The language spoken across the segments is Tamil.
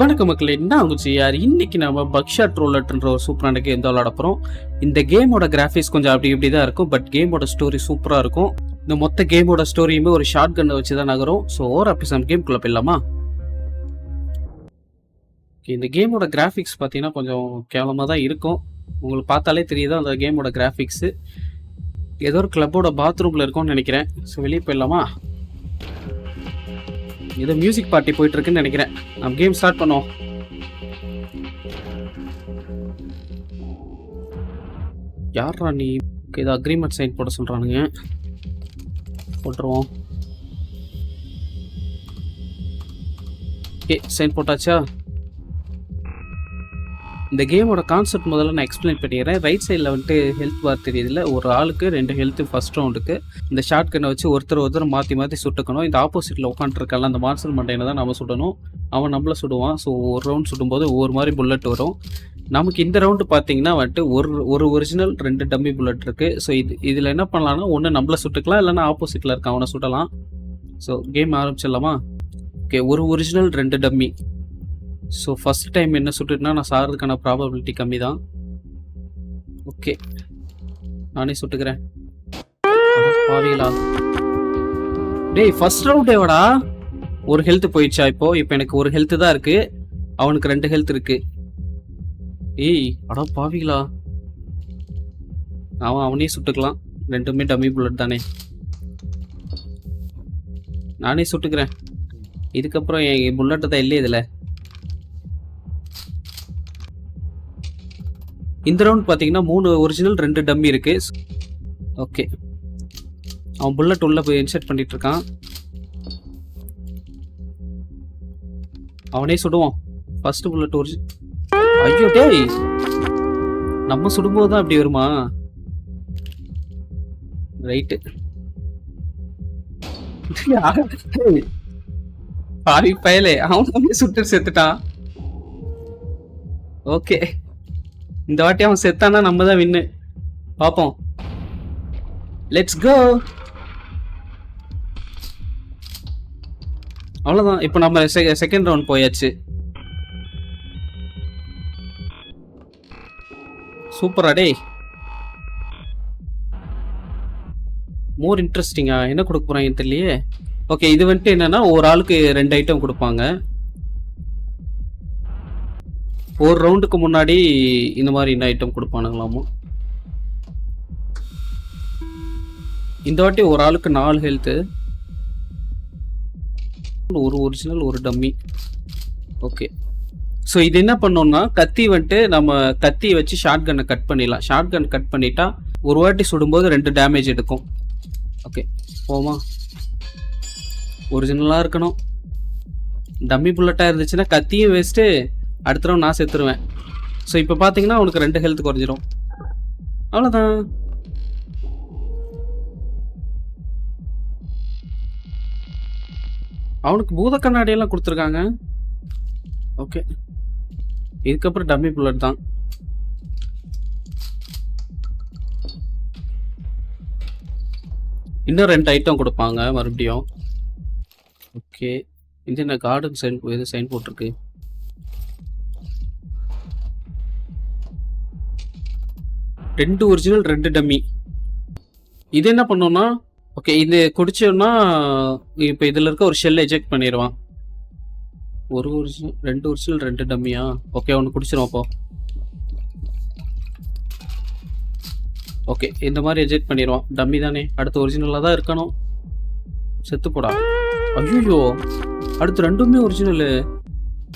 வணக்க மக்களே என்ன ஆகுச்சு யார் இன்னைக்கு நம்ம பக்ஷா ட்ரோலட்ன்ற ஒரு சூப்பரான கேம் தான் விளாட போகிறோம் இந்த கேமோட கிராஃபிக்ஸ் கொஞ்சம் அப்படி இப்படி தான் இருக்கும் பட் கேமோட ஸ்டோரி சூப்பராக இருக்கும். இந்த மொத்த கேமோட ஸ்டோரியுமே ஒரு ஷார்ட் கன்னை வச்சு தான் நகரும் ஸோ ஓவர் அப்படி கேம்குள்ளே போயிடலாமா இந்த கேமோட கிராஃபிக்ஸ் பார்த்தீங்கன்னா கொஞ்சம் கேவலமாக தான் இருக்கும். உங்களுக்கு பார்த்தாலே தெரியுது அந்த கேமோட கிராஃபிக்ஸு ஏதோ ஒரு கிளப்போட பாத்ரூமில் இருக்கும்னு நினைக்கிறேன். ஸோ வெளியே போயிடலாமா? ஏதோ மியூசிக் பார்ட்டி போயிட்டு இருக்குன்னு நினைக்கிறேன். நம்ம கேம் ஸ்டார்ட் பண்ணோம் யாரா நீ? ஏதோ அக்ரிமெண்ட் சைன் போட சொல்கிறானுங்க போட்டுருவோம். ஓகே சைன் போட்டாச்சா? இந்த கேமோட கான்செப்ட் முதல்ல நான் எக்ஸ்பிளைன் பண்ணிடுறேன். ரைட் சைடில் வந்துட்டு ஹெல்த் பார் தெரியுதுல ஒரு ஆளுக்கு ரெண்டு ஹெல்த்து ஃபர்ஸ்ட் ரவுண்டுக்கு இந்த ஷார்ட் கண்ணை வச்சு ஒருத்தர் ஒருத்தர் மாற்றி மாற்றி சுட்டுக்கணும். இந்த ஆப்போசிட்டில் உட்காந்துருக்கல அந்த மான்சல் மண்டையினை தான் நம்ம சுடணும். அவன் நம்மள சுடுவான். ஸோ ஒரு ரவுண்ட் சுடும்போது ஒவ்வொரு மாதிரி புல்லட் வரும். நமக்கு இந்த ரவுண்டு பார்த்தீங்கன்னா வந்துட்டு ஒரு ஒரு ஒரிஜினல் ரெண்டு டம்மி புல்லட் இருக்குது ஸோ இது இதில் என்ன பண்ணலாம்னா ஒன்று நம்மள சுட்டுக்கலாம் இல்லைனா ஆப்போசிட்டில் இருக்க அவனை சுடலாம். ஸோ கேம் ஆரம்பிச்சிடலாமா? ஓகே ஒரு ஒரிஜினல் ரெண்டு டம்மி ஸோ ஃபஸ்ட் டைம் என்ன சுட்டுட்டுனா நான் சாகிறதுக்கான ப்ராபபிலிட்டி கம்மி தான் ஓகே நானே சுட்டுக்கிறேன். பாவிகளா. டேய் ஃபர்ஸ்ட் ரவுண்டே வாடா. ஒரு ஹெல்த் போயிடுச்சா இப்போ? இப்போ எனக்கு ஒரு ஹெல்த் தான் இருக்கு. அவனுக்கு ரெண்டு ஹெல்த் இருக்கு. ஏய் அடா பாவிகளா. அவன் அவனே சுட்டுக்கலாம். ரெண்டுமே டம்மி புல்லட் தானே. நானே சுட்டுக்கிறேன். இதுக்கப்புறம் என் புல்லட்டு தான் இல்லையே இதில். இந்த ரவுண்ட் பார்த்தீங்கன்னா மூணு ஒரிஜினல் ரெண்டு டம்மி இருக்கு. ஓகே அவன் புல்லட் உள்ள போய் இன்செர்ட் பண்ணிட்டு இருக்கான். அவனே சுடுவான். ஃபர்ஸ்ட் புல்லட் ஒரிஜி ஐயோ டேய்! நம்ம சுடும்போது தான் அப்படி வருமா? ரைட்டு பாவி பயலே. அவன் சுட்டு செத்துட்டான். ஓகே இந்த வாட்டி அவன் செத்தானா நம்ம தான் வின்னு பார்ப்போம். லெட்ஸ் கோ அவ்வளோதான் இப்போ நம்ம செகண்ட் ரவுண்ட் போயாச்சு. சூப்பரா டேய். மோர் இன்ட்ரெஸ்டிங்கா என்ன கொடுக்க போறாங்கன்னு தெரியலையே. ஓகே இது வந்துட்டு என்னன்னா ஒரு ஆளுக்கு ரெண்டு ஐட்டம் கொடுப்பாங்க. ஒரு ரவுண்டுக்கு முன்னாடி இந்த மாதிரி இந்த ஐட்டம் கொடுப்பானுங்களாமோ? இந்த வாட்டி ஒரு ஆளுக்கு நாலு ஹெல்த்து ஒரு ஒரிஜினல் ஒரு டம்மி ஓகே ஸோ இது என்ன பண்ணோம்னா கத்தி வந்துட்டு நம்ம கத்தியை வச்சு ஷார்ட் கன்னை கட் பண்ணிடலாம். ஷார்ட் கன் கட் பண்ணிட்டா ஒரு வாட்டி சுடும்போது ரெண்டு டேமேஜ் எடுக்கும். ஓகே போமா ஒரிஜினலாக இருக்கணும். டம்மி புல்லட்டாக இருந்துச்சுன்னா கத்தியும் வேஸ்ட்டு அடுத்த நான் செத்துருவேன். ஸோ இப்போ பார்த்தீங்கன்னா உனக்கு ரெண்டு ஹெல்த் குறைஞ்சிரும். அவ்வளோதான் அவனுக்கு பூத கண்ணாடியெல்லாம் கொடுத்துருக்காங்க. ஓகே இதுக்கப்புறம் டம்மி புல்லட் தான். இன்னும் ரெண்டு ஐட்டம் கொடுப்பாங்க மறுபடியும். ஓகே இது என்ன கார்டன் சைன் எது சைன் போட்டிருக்கு. ரெண்டு ஒரிஜினல் ரெண்டு டம்மி இது என்ன பண்ணோம்னா ஓகே இது குடிச்சோம்னா இப்போ இதில் இருக்க ஒரு ஷெல் எஜெக்ட் பண்ணிடுவான் ஒரு ஒரிஜினல் ரெண்டு ஒரிஜினல் ரெண்டு டம்மியா ஓகே ஒன்று குடிச்சிடும் அப்போ. ஓகே இந்த மாதிரி எஜெக்ட் பண்ணிடுவான் டம்மி தானே. அடுத்து ஒரிஜினலாக தான் இருக்கணும். செத்து போடா. ஐயோ அடுத்து ரெண்டுமே ஒரிஜினலு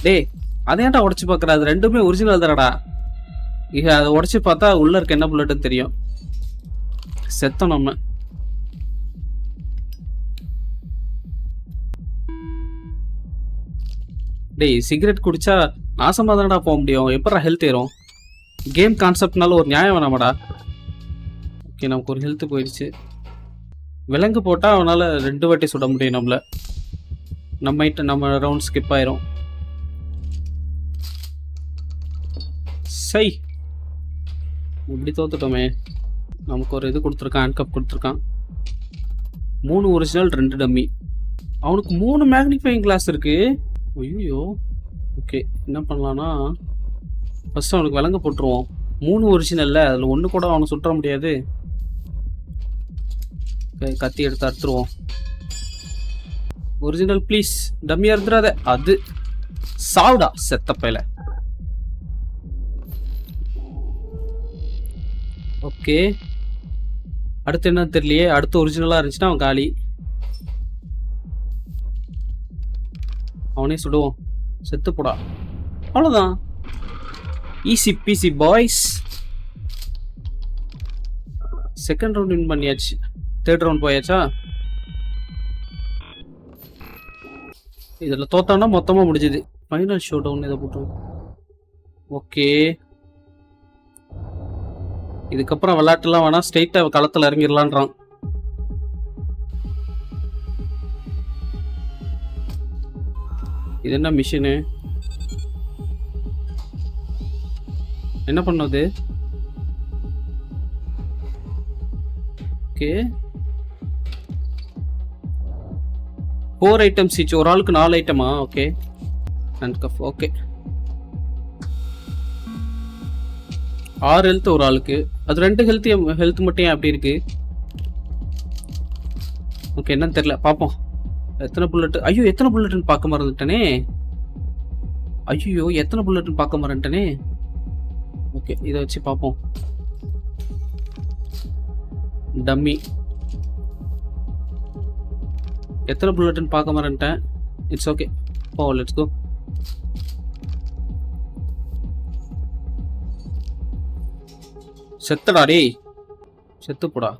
டேய் அதை ஏன்டா உடச்சி பார்க்குற? அது ரெண்டுமே ஒரிஜினல் தானடா. இக அதை உடச்சி பார்த்தா உள்ள இருக்க என்ன புல்லட்டுன்னு தெரியும். செத்தோம் நம்ம. டேய் சிகரெட் குடிச்சா நாசமாக தானடா போக முடியும். எப்படா ஹெல்த் ஏறும்? கேம் கான்செப்ட்னால ஒரு நியாயம் வேணாமடா. ஓகே நமக்கு ஒரு ஹெல்த் போயிடுச்சு. விலங்கு போட்டால் அவனால் ரெண்டு வாட்டி சுட முடியும் நம்மள. நம்ம நம்ம ரவுண்ட் ஸ்கிப் ஆயிரும். சை. இப்படி தோத்துட்டோமே. நமக்கு ஒரு இது கொடுத்துருக்கான் ஹேண்ட் கப் கொடுத்துருக்கான். மூணு ஒரிஜினல் ரெண்டு டம்மி அவனுக்கு மூணு மேக்னிஃபைங் கிளாஸ் இருக்கு. ஐயோ ஓகே என்ன பண்ணலான்னா ஃபஸ்ட்டு அவனுக்கு விலங்க போட்டுருவோம். மூணு ஒரிஜினல்ல அதில் ஒன்று கூட அவனை சுற்ற முடியாது. கத்தி எடுத்து அறுத்துருவோம். ஒரிஜினல் ப்ளீஸ் டம்மியாக இருந்துடாத அது சாவுடா செத்த ஓகே. அடுத்து என்ன தெரியலையே? அடுத்து ஒரிஜினலாக இருந்துச்சுன்னா அவன் காலி. அவனே சுடுவோம் செத்து போடா. அவ்வளோதான் easy peasy boys second round win பண்ணியாச்சு. தேர்ட் ரவுண்ட் போயாச்சா? இதில் தோத்தானா மொத்தமாக முடிஞ்சுது. ஃபைனல் ஷோ டவுன் இதை போட்டோம் ஓகே. இதுக்கப்புறம் விளையாட்டுலாம் வேணா ஸ்ட்ரெயிட்டாக களத்தில் இறங்கிடலான்றான். இது என்ன மிஷினு என்ன பண்ணுது ஓகே ஃபோர் ஐட்டம்ஸ் ஈச் ஒரு ஆளுக்கு நாலு ஐட்டமா ஓகே அண்ட் கஃப் ஓகே ஆறு ஹெல்த் ஒரு ஆளுக்கு. அது ரெண்டு ஹெல்த் ஹெல்த் மட்டும் ஏன் அப்படி இருக்கு? ஓகே என்னன்னு தெரியல. பார்ப்போம். எத்தனை புல்லட்டு ஐயோ எத்தனை புல்லட்டுன்னு பார்க்க மறந்துட்டனே. ஐயோ எத்தனை புல்லட்டுன்னு பார்க்க மறந்துட்டனே. ஓகே இதை வச்சு பார்ப்போம். டம்மி எத்தனை புல்லட்டுன்னு பார்க்க மறந்துட்டேன். இட்ஸ் ஓகே போ லெட்ஸ் கோ செத்தடா டேய். செத்து போடா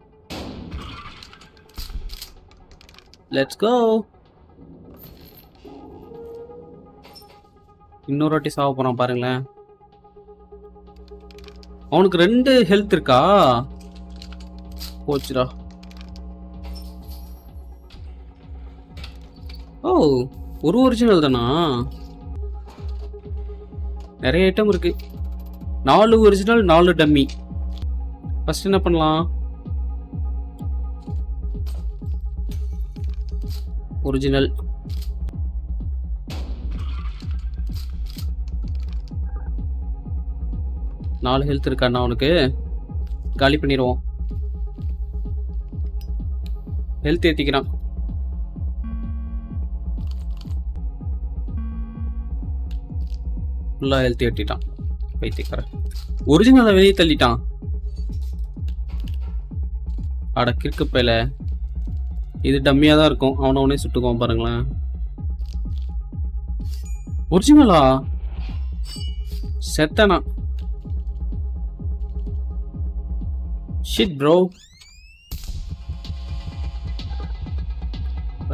லெட்ஸ் கோ இன்னொரு வாட்டி சாவ போறான் பாருங்களேன். அவனுக்கு ரெண்டு ஹெல்த் இருக்கா? போச்சுடா. ஓ ஒரு ஒரிஜினல் தானா? நிறைய ஐட்டம் இருக்கு. நாலு ஒரிஜினல் நாலு டம்மி ஃபர்ஸ்ட் என்ன பண்ணலாம்? ஒரிஜினல் நாலு ஹெல்த் இருக்காண்ணா அவனுக்கு காலி பண்ணிடுவோம். ஹெல்த் ஏற்றிக்கிறான் ஃபுல்லாக ஹெல்த் ஏற்றிட்டான் வைத்தியக்காரன் ஒரிஜினலை வெளியே தள்ளிட்டான். அட கிறுக்கு பையில. இது டம்மியாக தான் இருக்கும். அவனை அவனே சுட்டுக்குவான் பாருங்களேன். ஒரிஜினலா? செத்தனா? ஷிட் ப்ரோ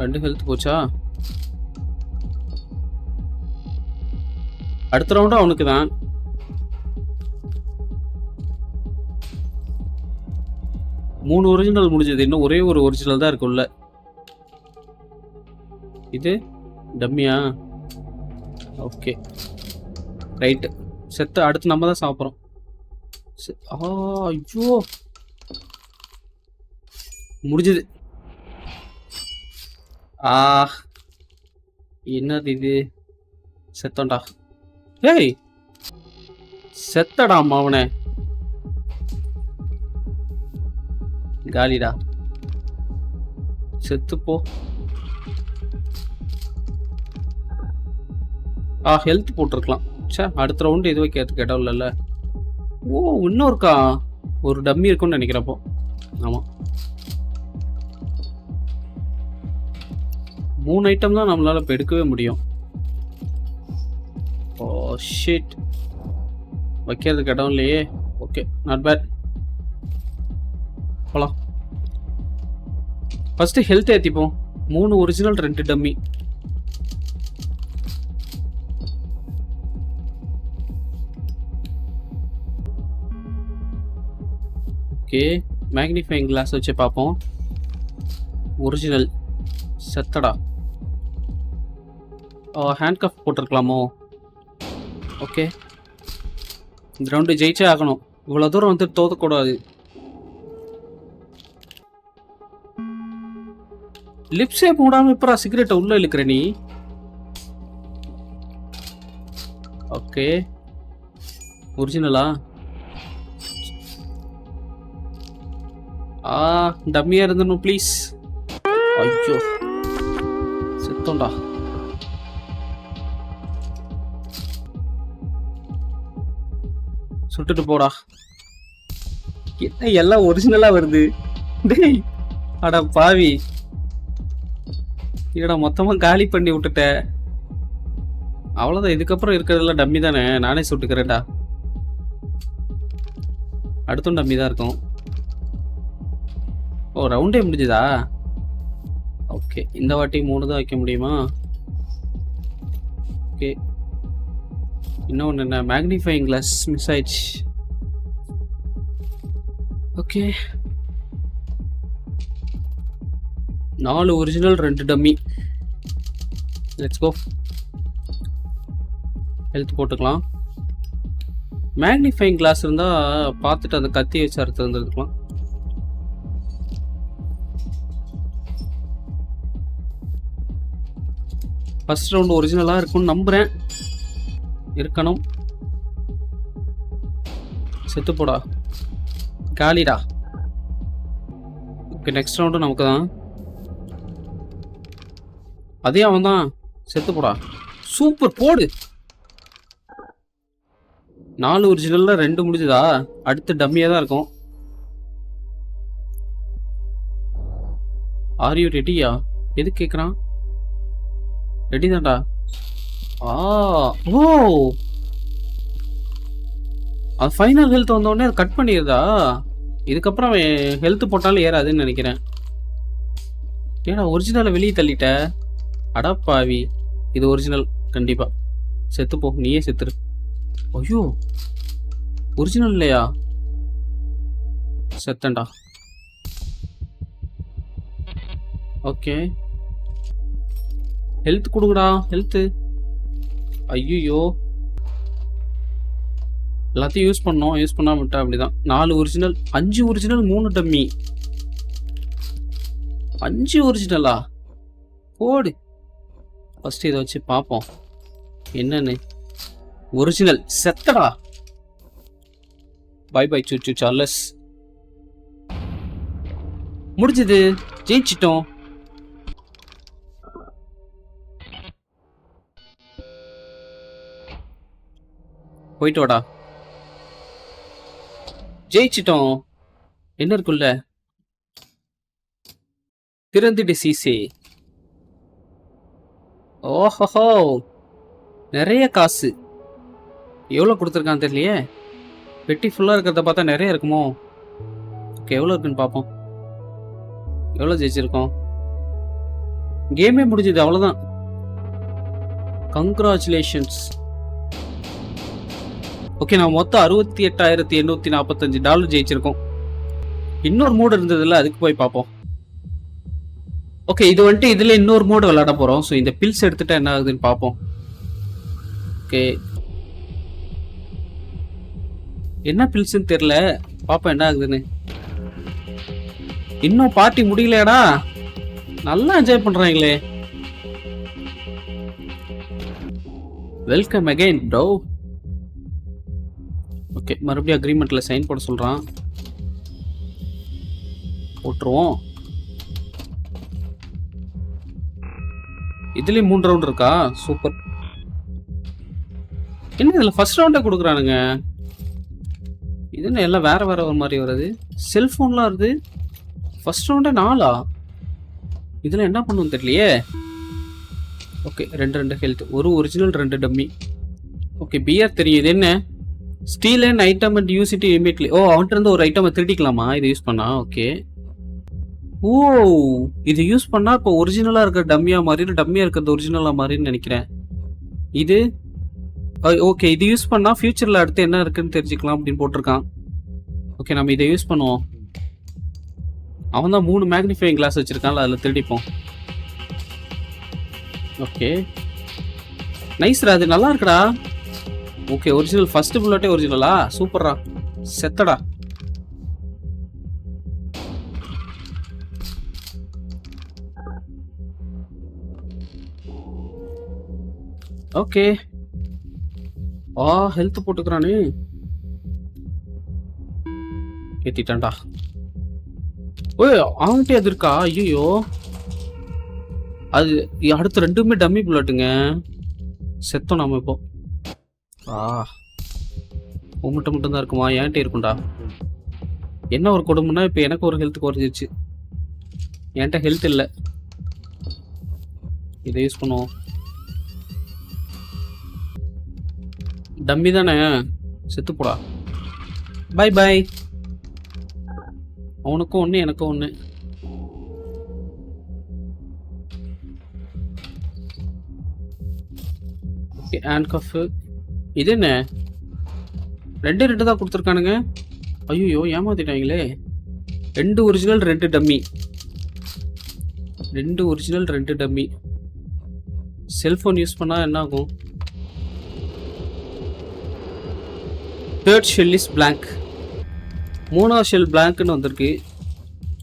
ரெண்டு ஹெல்த் போச்சா? அடுத்த ரவுண்டும் அவனுக்கு தான் மூணு ஒரிஜினல் முடிஞ்சது. இன்னும் ஒரே ஒரு ஒரிஜினல் தான் இருக்குல்ல இது? டம்மியா? ஓகே. ரைட்டு செத்து அடுத்து நம்ம தான் சாப்பிட்றோம். ஆ ஐயோ. முடிஞ்சது. ஆ. என்னது இது? செத்தோண்டா ஏய்! செத்தடா மாவனே காலிடா. செத்துப்போ. ஆ ஹெல்த் போட்டிருக்கலாம். சே அடுத்த ரவுண்டு இது வைக்கிறதுக்கு இடம் இல்லைல்ல ஓ இன்னும் இருக்கா ஒரு டம்மி இருக்கும்னு நினைக்கிறப்போ. ஆமாம் மூணு ஐட்டம் தான் நம்மளால இப்போ எடுக்கவே முடியும். ஓ ஷீட் வைக்கிறதுக்கு இடம் இல்லையே. ஓகே நாட் பேட் போலாம். ஃபஸ்ட்டு ஹெல்த் ஏற்றிப்போம் மூணு ஒரிஜினல் ரெண்டு டம்மி ஓகே மேக்னிஃபைங் கிளாஸ் வச்சு பார்ப்போம். ஒரிஜினல் செத்தடா. ஹேண்ட் கஃப் போட்டிருக்கலாமோ? ஓகே இந்த ரவுண்டு ஜெயிச்சே ஆகணும். இவ்வளோ தூரம் வந்துட்டு தோதக்கூடாது லிப்ஸே மூடாம இப்பரா சிகரெட்டை உள்ள இழுக்கிற நீ? ஓகே ஒரிஜினலா ஆ? டம்மியா இருந்தணும் ப்ளீஸ் ஐயோ. செத்தோண்டா சுட்டுட்டு போடா. என்ன எல்லாம் ஒரிஜினலா வருது? டேய் அட பாவி. இதடா மொத்தமாக காலி பண்ணி விட்டுட்டேன் அவ்வளோதான் இதுக்கப்புறம் இருக்கிறதெல்லாம் டம்மி தானே நானே சுட்டுக்கிறேன்டா. அடுத்தும் டம்மி தான் இருக்கும். ஓ ரவுண்டே முடிஞ்சுதா? ஓகே இந்த வாட்டி மூணு தான் வைக்க முடியுமா? ஓகே. இன்னொன்று என்ன மேக்னிஃபைங் கிளாஸ் மிஸ் ஆயிடுச்சு. ஓகே. நாலு ஒரிஜினல் ரெண்டு டம்மி லெட்ஸ் கோ ஹெல்த் போட்டுக்கலாம். மேக்னிஃபைங் கிளாஸ் இருந்தால் பார்த்துட்டு அந்த கத்தி வச்சு அறுத்து வந்துருக்கலாம் ஃபஸ்ட் ரவுண்ட் ஒரிஜினலாக இருக்கும்னு நம்புகிறேன் இருக்கணும். செத்து போடா. காலிடா. ஓகே நெக்ஸ்ட் ரவுண்டும் நமக்கு தான் அதே அவன் தான் செத்து போடா. சூப்பர் போடு. நாலு ஒரிஜினல்ல ரெண்டு முடிஞ்சுதா? அடுத்து டம்மியாக தான் இருக்கும். ஆர் யூ ரெடியா எது கேட்குறான் ரெடி தான்டா. ஆ ஓ. அது ஃபைனல் ஹெல்த் வந்தோடனே அது கட் பண்ணிடுதா இதுக்கப்புறம் அவன் ஹெல்த் போட்டாலும் ஏறாதுன்னு நினைக்கிறேன். ஏடா ஒரிஜினலை வெளியே தள்ளிட்ட? அடப்பாவி இது ஒரிஜினல் கண்டிப்பாக செத்துப்போ. நீயே செத்துரு. ஐயோ. ஒரிஜினல் இல்லையா? செத்தண்டா ஓகே. ஹெல்த் கொடுங்கடா. ஹெல்த்து ஐயோ எல்லாத்தையும் யூஸ் பண்ணோம். யூஸ் பண்ணாம விட்டா அப்படிதான். நாலு ஒரிஜினல் அஞ்சு ஒரிஜினல் மூணு டம்மி. அஞ்சு ஒரிஜினலா போடு. ஃபஸ்ட்டு இதை வச்சு பார்ப்போம். என்னன்னு? ஒரிஜினல் செத்தடா. பை பை சுச்சு சார்லஸ் முடிஞ்சது. ஜெயிச்சிட்டோம். போயிட்டு வாடா ஜெயிச்சிட்டோம். என்ன இருக்குல்ல? திறந்துட்டு சீசே. ஓஹோஹோ. நிறைய காசு. எவ்வளோ கொடுத்துருக்கான்னு தெரியலையே. பெட்டி ஃபுல்லாக இருக்கிறத பார்த்தா நிறைய இருக்குமோ? ஓகே எவ்வளோ இருக்குன்னு பார்ப்போம். எவ்வளோ ஜெயிச்சிருக்கோம்? கேமே முடிஞ்சது அவ்வளோதான். கங்க்ராச்சுலேஷன்ஸ் ஓகே நான் மொத்தம் அறுபத்தி எட்டாயிரத்தி எண்ணூற்றி நாற்பத்தஞ்சு டாலர் ஜெயிச்சிருக்கோம். இன்னொரு மூடு இருந்ததில்ல அதுக்கு போய் பார்ப்போம். ஓகே இது வந்துட்டு இதில் இன்னொரு மோடு விளாட போகிறோம் ஸோ இந்த பில்ஸ் எடுத்துட்டா என்ன ஆகுதுன்னு பார்ப்போம். ஓகே என்ன பில்ஸ்ன்னு தெரில பார்ப்போம் என்ன ஆகுதுன்னு. இன்னும் பார்ட்டி முடியலடா நல்லா என்ஜாய் பண்ணுறாங்களே வெல்கம் அகைன் ப்ரோ ஓகே மறுபடியும் அக்ரிமெண்ட்டில் சைன் போட சொல்கிறான் போட்டுருவோம். இதுலயும் மூணு ரவுண்ட் இருக்கா? சூப்பர் என்ன இதுல ஃபர்ஸ்ட் ரவுண்டே கொடுக்குறானுங்க? இது என்ன எல்லாம் வேற வேற ஒரு மாதிரி வருது? செல்போன்லாம் வருது. ஃபர்ஸ்ட் ரவுண்டே நாலா? இதில் என்ன பண்ணுவோம் தெரியலையே. ஓகே ரெண்டு ரெண்டு ஹெல்த் ஒரு ஒரிஜினல் ரெண்டு டம்மி ஓகே பிஆர் தெரியும் இது என்ன? Steal and item and use it immediately oh அவன்கிட்ட இருந்து ஒரு ஐட்டம் திருடிக்கலாமா? இது யூஸ் பண்ணா? ஓகே ஓ இது யூஸ் பண்ணா இப்போ ஒரிஜினலா இருக்க டம்மியா மாதிரி டம்மியா இருக்கிறது ஒரிஜினலா மாதிரின்னு நினைக்கிறேன். இது? ஓகே இது யூஸ் பண்ணா ஃபியூச்சர்ல அடுத்து என்ன இருக்குன்னு தெரிஞ்சுக்கலாம் அப்படின்னு போட்டிருக்கான். ஓகே நம்ம இதை யூஸ் பண்ணுவோம். அவன் தான் மூணு மேக்னிஃபைங் கிளாஸ் வச்சிருக்கான்ல அதில் திருடிப்போம். ஓகே நைஸ்ரா அது நல்லா இருக்குடா. ஓகே ஒரிஜினல் ஃபர்ஸ்ட் புல்லட்டே ஒரிஜினலா சூப்பர்ரா செத்தடா. ஓகே. ஆ ஹெல்த் போட்டுக்கிறானே. ஏத்திட்டான்டா. ஓய் அவன்கிட்ட அது இருக்கா? ஐயோ அது அடுத்த ரெண்டுமே டம்மி புல்லட்டுங்க செத்தோம் நாம இப்போ. ஆ. உங்கள்கிட்ட மட்டும்தான் இருக்குமா? என்கிட்ட இருக்கும்டா? என்ன ஒரு குடும்பம்னா இப்போ எனக்கு ஒரு ஹெல்த் குறைஞ்சிருச்சு. என்கிட்ட ஹெல்த் இல்லை. இதை யூஸ் பண்ணுவோம். டம்மி தானே? செத்துப்போடா. பை பை அவனுக்கும் ஒன்று எனக்கும் ஒன்று ஓகே ஹேண்ட் கஃபு இது என்ன? ரெண்டு ரெண்டு தான் கொடுத்துருக்கானுங்க. ஐயோ ஏமாத்திட்டாங்களே. ரெண்டு ஒரிஜினல் ரெண்டு டம்மி ரெண்டு ஒரிஜினல் ரெண்டு டம்மி செல்ஃபோன் யூஸ் பண்ணால் என்ன ஆகும்? தேர்ட் ஷெல் இஸ் பிளாங்க் மூணாவது ஷெல் பிளாங்க்னு வந்திருக்கு.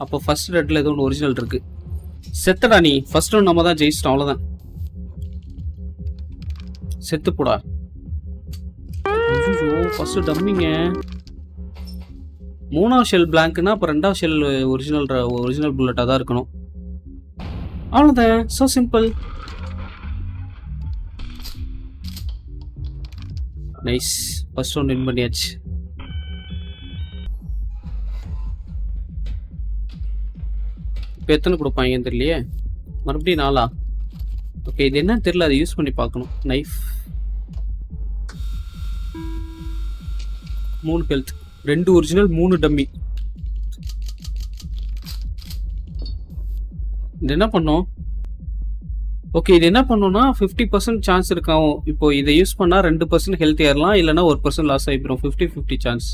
அப்போ ஃபர்ஸ்ட் ரெட்டில் ஏதோ ஒன்று ஒரிஜினல் இருக்கு. செத்தடா நீ ஃபர்ஸ்ட் ஒன் நம்ம தான் ஜெயிச்சிட்டோம் அவ்வளோதான் செத்து போடா. ஃபர்ஸ்ட் டம்மிங்க மூணாவது ஷெல் பிளாங்க்னா அப்போ ரெண்டாவது ஷெல் ஒரிஜினல் ஒரிஜினல் புல்லட்டாக தான் இருக்கணும். அவ்வளோதான் so simple nice first one win பண்ணியாச்சு. இப்போ எத்தனை கொடுப்பாங்கன்னு தெரியலையே? மறுபடியும் நாளா ஓகே இது என்னன்னு தெரியல அதை யூஸ் பண்ணி பார்க்கணும். நைஃப் மூணு ஹெல்த் ரெண்டு ஒரிஜினல் மூணு டம்மி இது என்ன பண்ணோம்? ஓகே இது என்ன பண்ணுன்னா ஃபிஃப்டி பர்சன்ட் சான்ஸ் இருக்காவும் இப்போ இதை யூஸ் பண்ணால் ரெண்டு பர்சன்ட் ஹெல்த் ஏறலாம் இல்லைனா ஒரு பர்சன்ட் லாஸ் ஆகிப்போம் ஃபிஃப்டி ஃபிஃப்டி சான்ஸ்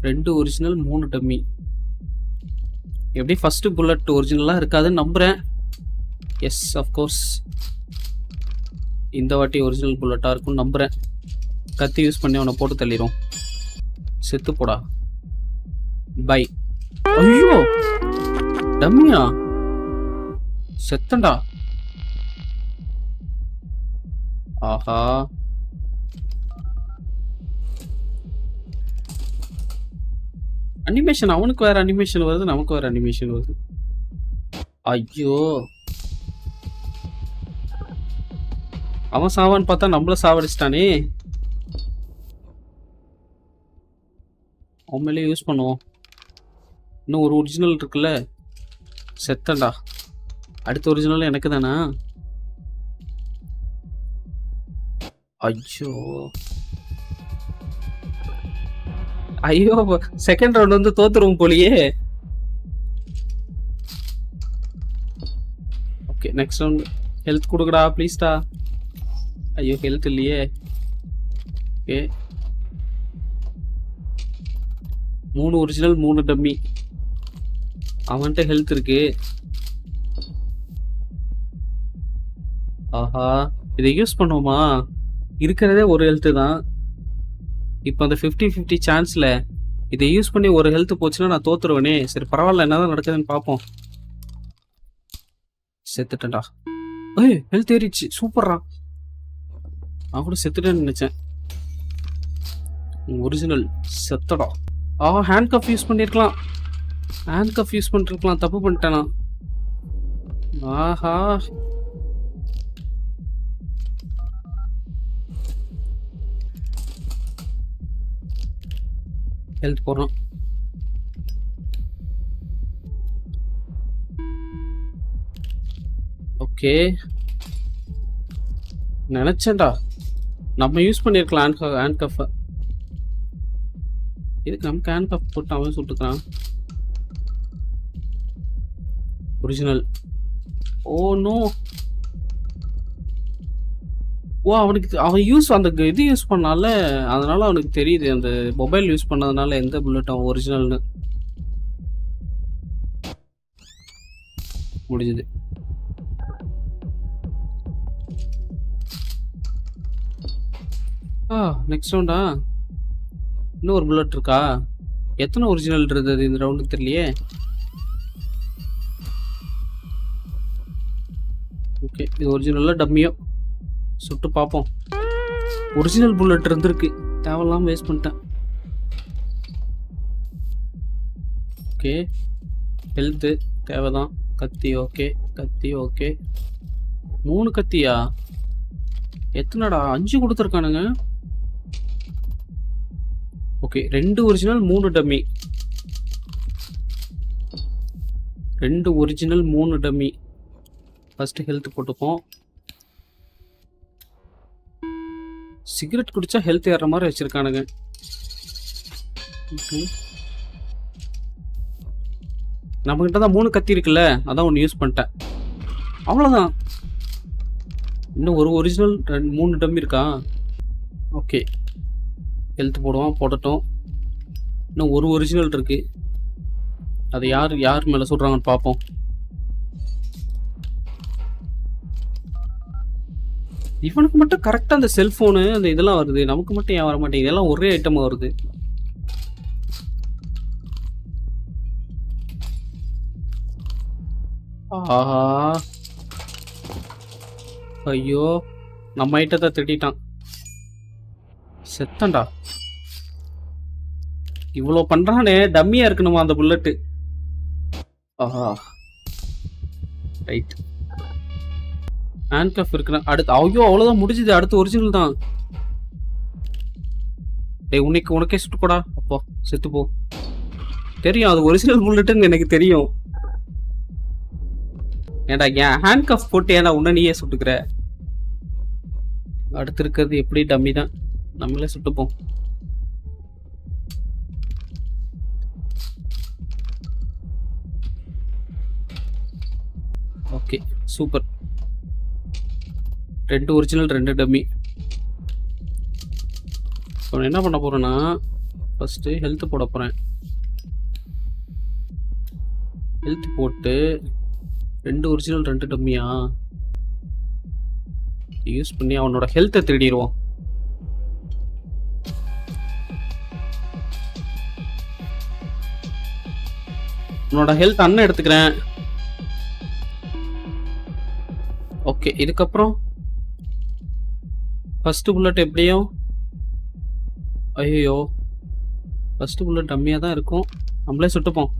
ரெண்டு ஒரிஜினல் மூணு டம்மி எப்படி ஃபர்ஸ்ட் புல்லட் ஒரிஜினலாக இருக்காதுன்னு நம்புகிறேன் எஸ் அஃப்கோர்ஸ் இந்த வாட்டி ஒரிஜினல் புல்லட்டாக இருக்கும்னு நம்புகிறேன் கத்தி யூஸ் பண்ணி அவனை போட்டு தள்ளிடும் செத்து போடா. பை ஐயோ! டம்மியா செத்தண்டா? ஆஹா அனிமேஷன் அவனுக்கு வேற அனிமேஷன் வருது நமக்கு வேற அனிமேஷன் வருது. ஐயோ. அவன் சாவான்னு பார்த்தா நம்மள சாவடிச்சிட்டானே. அவன் மேலே யூஸ் பண்ணுவோம் இன்னும் ஒரு ஒரிஜினல் இருக்குல்ல? செத்தண்டா அடுத்த ஒரிஜினல் எனக்கு தானா? ஐயோ. ஐயோ செகண்ட் ரவுண்ட் வந்து தோத்துருவோம் போலியே. ஓகே நெக்ஸ்ட் ரவுண்ட் ஹெல்த் கொடுக்கடா ப்ளீஸ்டா ஐயோ ஹெல்த் இல்லையே. ஓகே மூணு ஒரிஜினல் மூணு டம்மி அவன்கிட்ட ஹெல்த் இருக்கு. ஆஹா இதை யூஸ் பண்ணுவோமா? இருக்கிறதே ஒரு ஹெல்த்து தான். இப்போ அந்த ஃபிஃப்டி ஃபிஃப்டி சான்ஸில் இதை யூஸ் பண்ணி ஒரு ஹெல்த் போச்சுன்னா நான் தோத்துருவேனே. சரி பரவாயில்ல என்னதான் நடக்குதுன்னு பார்ப்போம். செத்துட்டேன்டா. ஏய் ஹெல்த் ஏறிச்சு சூப்பர்ரா. நான் கூட செத்துட்டேன்னு நினச்சேன். ஒரிஜினல் செத்தடா. ஆ ஹேண்ட் கப் யூஸ் பண்ணியிருக்கலாம் ஹேண்ட் கப் யூஸ் பண்ணிருக்கலாம். தப்பு பண்ணிட்டேனா? ஆஹா. ஹெல்த் போடுறோம் ஓகே நினச்சேன்டா. நம்ம யூஸ் பண்ணியிருக்கலாம் ஹேண்ட் ஹேண்ட் கஃபை இதுக்கு நமக்கு ஹேண்ட் கப் போட்டு அவன் சுட்டுக்கிறான் original oh oh, no oh அவனுக்கு அவன் யூஸ் அந்த க- இது யூஸ் பண்ணால அதனால அவனுக்கு தெரியுது அந்த மொபைல் யூஸ் பண்ணதுனால எந்த புல்லட் அவன் ஒரிஜினல்னு முடிஞ்சது. ஆ நெக்ஸ்ட் ரவுண்டா இன்னும் ஒரு புல்லட் இருக்கா? எத்தனை ஒரிஜினல் இருந்தது இந்த ரவுண்டுக்கு தெரியலையே? ஓகே இது ஒரிஜினலாக டம்மியோ சுட்டு பார்ப்போம். ஒரிஜினல் புல்லட் இருந்திருக்கு. தேவையில்லாமல் வேஸ்ட் பண்ணிட்டேன். ஓகே ஹெல்த்து தேவைதான். கத்தி ஓகே கத்தி ஓகே மூணு கத்தியா? எத்தனைடா? அஞ்சு கொடுத்துருக்கானுங்க. ஓகே ரெண்டு ஒரிஜினல் மூணு டம்மி ரெண்டு ஒரிஜினல் மூணு டம்மி ஃபஸ்ட்டு ஹெல்த் போட்டுப்போம். சிகரெட் குடிச்சா ஹெல்த் ஏற மாதிரி வச்சிருக்கானுங்க. நம்ம நம்மகிட்ட தான் மூணு கத்தி இருக்குல்ல அதான் ஒன்று யூஸ் பண்ணிட்டேன். அவ்வளோதான் இன்னும் ஒரு ஒரிஜினல் ரெண்டு மூணு டம் இருக்கா? ஓகே. ஹெல்த் போடுவோம் போடட்டும். இன்னும் ஒரு ஒரிஜினல் இருக்கு. அது யார் யார் மேலே சொல்கிறாங்கன்னு பார்ப்போம். இவனுக்கு மட்டும் கரெக்டாக அந்த செல்ஃபோனு அந்த இதெல்லாம் வருது. நமக்கு மட்டும் ஏன் வர மாட்டேங்குது இதெல்லாம் ஒரே ஐட்டமாக வருது. ஆஹா. ஐயோ நம்ம ஐட்டத்தை திட்டான் செத்தண்டா இவ்வளோ பண்றானே டம்மியா இருக்கணுமா அந்த புல்லட்டு ஆஹா. ரைட் ஹேண்ட் கஃப் இருக்கிறேன் அடுத்து ஐயோ அவ்வளோதான் முடிஞ்சுது அடுத்து ஒரிஜினல் தான். டேய் உனக்கு உனக்கே சுட்டுக்கூடா போடா அப்போ தெரியும் அது ஒரிஜினல் புல்லட்டுன்னு எனக்கு தெரியும். ஏன்டா ஏன் ஹேண்ட் கஃப் போட்டு ஏன்டா உன்ன நீயே சுட்டுக்கிற? அடுத்து இருக்கிறது எப்படி டம்மி தான். நம்மளே சுட்டுப்போம். Okay super. ரெண்டு ஒரிஜினல் ரெண்டு டம்மி இப்போ என்ன பண்ண போகிறேன்னா ஃபஸ்ட்டு ஹெல்த் போட போகிறேன் ஹெல்த் போட்டு ரெண்டு ஒரிஜினல் ரெண்டு டம்மியா யூஸ் பண்ணி அவனோட ஹெல்த்தை திருடிடுவோம் உன்னோட ஹெல்த் அண்ணன் எடுத்துக்கிறேன். ஓகே இதுக்கப்புறம் ஃபஸ்ட்டு புல்லட் எப்படியும்? ஐயோ ஃபஸ்ட்டு புல்லட் டம்மியாக தான் இருக்கும். நம்மளே சுட்டுப்போம்.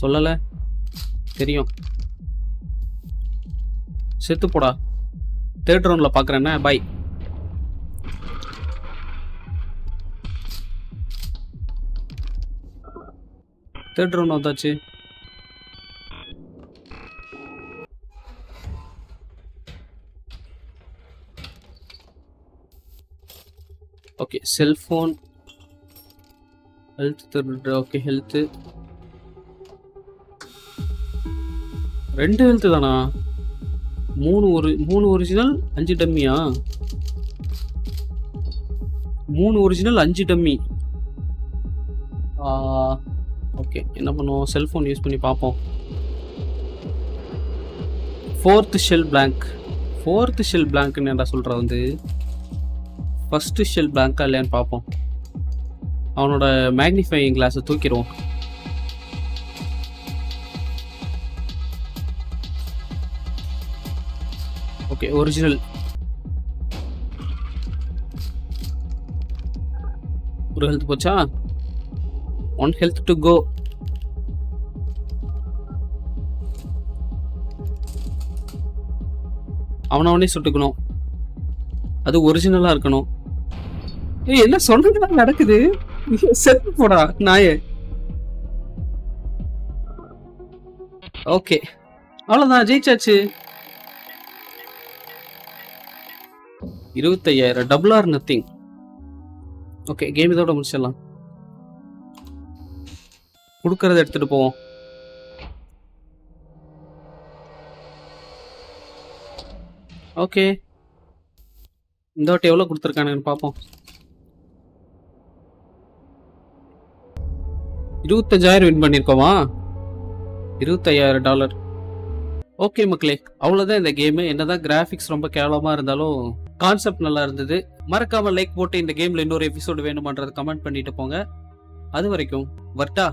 சொல்லலை. தெரியும். செத்து போடா. தேர்ட் ரவுண்டில் பார்க்குறேன்னா பை தேர்ட் ரவுண்ட் வந்தாச்சு. ஓகே செல்ஃபோன் ஹெல்த் திருடு ஓகே ஹெல்த்து ரெண்டு ஹெல்த்து தானா? மூணு ஒரு மூணு ஒரிஜினல் அஞ்சு டம்மியா மூணு ஒரிஜினல் அஞ்சு டம்மி ஓகே என்ன பண்ணுவோம்? செல்ஃபோன் யூஸ் பண்ணி பார்ப்போம். Fourth shell blank fourth shell பிளாங்க்னு என்ன சொல்கிற வந்து? ஃபஸ்ட்டு ஷெல் பிளாங்காக இல்லையான்னு பார்ப்போம். அவனோட மேக்னிஃபையிங் கிளாஸை தூக்கிடுவோம். ஓகே ஒரிஜினல் ஒரு ஹெல்த் போச்சா? ஒன் ஹெல்த் டு கோ அவனவனே சுட்டுக்கணும். அது ஒரிஜினலாக இருக்கணும். ஏய் என்ன சொல்றதுலாம் நடக்குது? செத்து போடா நாயே. ஓகே. அவ்வளோதான் ஜெயிச்சாச்சு. இருபத்தையாயிரம் double or nothing okay game இதோட முடிச்சிடலாம். கொடுக்கறத எடுத்துட்டு போவோம். ஓகே. இந்த வாட்டி எவ்வளோ கொடுத்துருக்கானுங்கன்னு பார்ப்போம் இருபத்தஞ்சாயிரம் வின் பண்ணியிருக்கோமா இருபத்தையாயிரம் டாலர் ஓகே மக்களே அவ்வளோதான் இந்த கேமு என்னதான் கிராஃபிக்ஸ் ரொம்ப கேவலமாக இருந்தாலும் கான்செப்ட் நல்லா இருந்தது. மறக்காமல் லைக் போட்டு இந்த கேமில் இன்னொரு எபிசோடு வேணுமான்றது கமெண்ட் பண்ணிட்டு போங்க. அது வரைக்கும் வர்ட்டா?